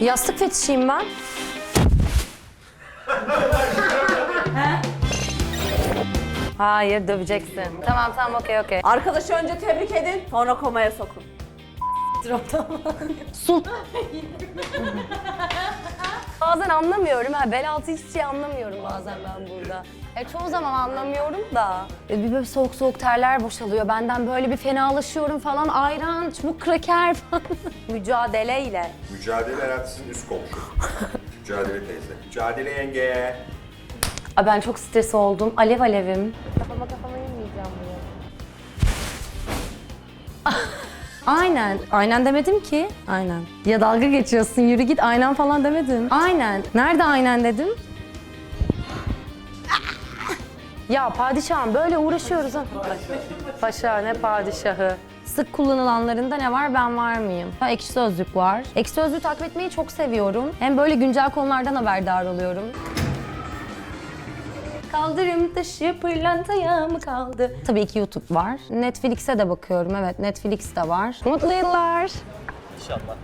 Yastık fetişiyim ben. Hayır döveceksin. Tamam tamam okey okey. Arkadaşı önce tebrik edin, sonra komaya sokun. Sul. bazen anlamıyorum ha. Bel altı hiçbir şey anlamıyorum bazen ben burada. E, çoğu zaman anlamıyorum da. E, bir böyle soğuk soğuk terler boşalıyor. Benden böyle bir fenalaşıyorum falan. Ayran, çubuk kraker falan. Mücadeleyle. Mücadele herhalde sizin üst komşu. Mücadele teyze. Mücadele yenge. Ay ben çok stres oldum. Alev alevim. Kafama kafama yemeyeceğim bunu. Aynen. Aynen demedim ki. Aynen. Ya dalga geçiyorsun yürü git aynen falan demedim. Aynen. Nerede aynen dedim? Ya padişahım böyle uğraşıyoruz ha. Paşa ne padişahı. Sık kullanılanlarında ne var ben var mıyım? Ha, Ekşi Sözlük var. Ekşi Sözlüğü takip etmeyi çok seviyorum. Hem böyle güncel konulardan haberdar oluyorum. Kaldırım taşı pırlantaya mı kaldı? Tabii ki YouTube var. Netflix'e de bakıyorum. Evet Netflix de var. Mutlu yıllar. İnşallah.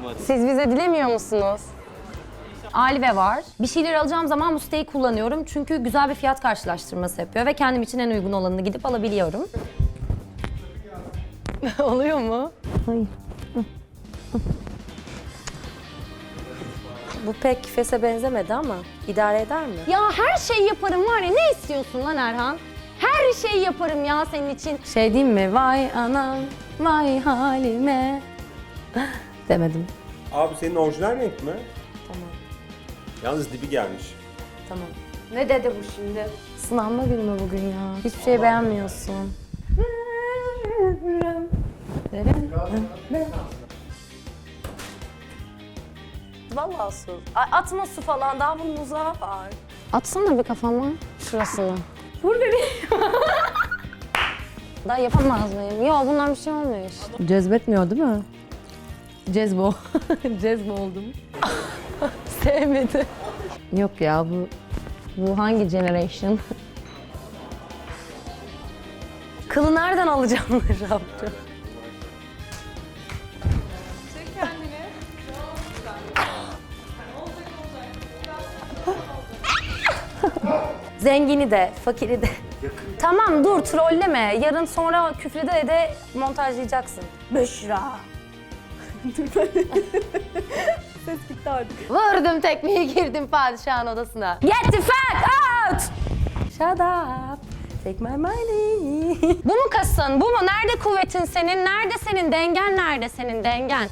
Umarım. Siz bize dilemiyor musunuz? Alve var. Bir şeyler alacağım zaman bu siteyi kullanıyorum. Çünkü güzel bir fiyat karşılaştırması yapıyor ve kendim için en uygun olanını gidip alabiliyorum. Oluyor mu? Hayır. Bu pek fese benzemedi ama idare eder mi? Ya her şeyi yaparım var ya ne istiyorsun lan Erhan? Her şeyi yaparım ya senin için. Şey diyeyim mi? Vay anam, vay halime. Demedim. Abi senin orijinal renk mi? Tamam, Yalnız dibi gelmiş. tamam. Ne dedi bu şimdi? Sınanma günü mü bugün ya? Hiçbir şey beğenmiyorsun. Vallahi. Ay, atma su falan daha bunun uzağı var. Atsana bir kafama şurasına. Vur bebeğim. daha yapamaz mıyım? Yok bundan bir şey olmuyor işte. Cezbetmiyor değil mi? Cezbo. Cezbo oldum. Sevmedi. Yok ya bu bu hangi generation? Kılı nereden alacağım Rabçı? Zengini de, fakiri de. Tamam dur trolleme. Yarın sonra küfrede de montajlayacaksın. Büşra. Ses gitti artık. Vurdum tekmeyi girdim padişahın odasına. Get the fuck out! Shut up. Take my money. Bu mu kasın? Bu mu? Nerede kuvvetin senin? Nerede senin dengen? Nerede senin dengen?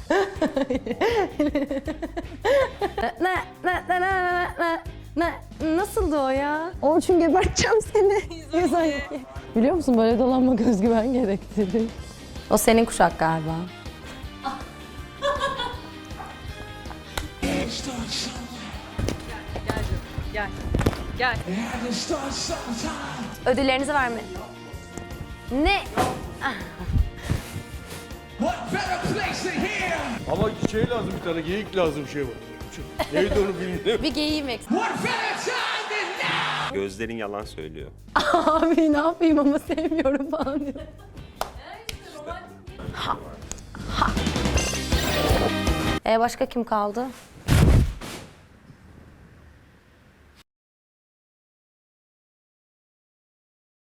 ne, ne, ne, ne, ne, ne, nasıldı o ya? Orçun geberteceğim seni. 112. Biliyor musun böyle dolanmak özgüven gerektirir. O senin kuşak galiba. Ödüllerinizi verme. Ne? Ama şey lazım bir tane geyik lazım şey var. Neydi onu bilmiyorum. Bir geyiyim eksik. Gözlerin yalan söylüyor. Abi ne yapayım ama sevmiyorum falan diyor. Ha. Ha. E başka kim kaldı?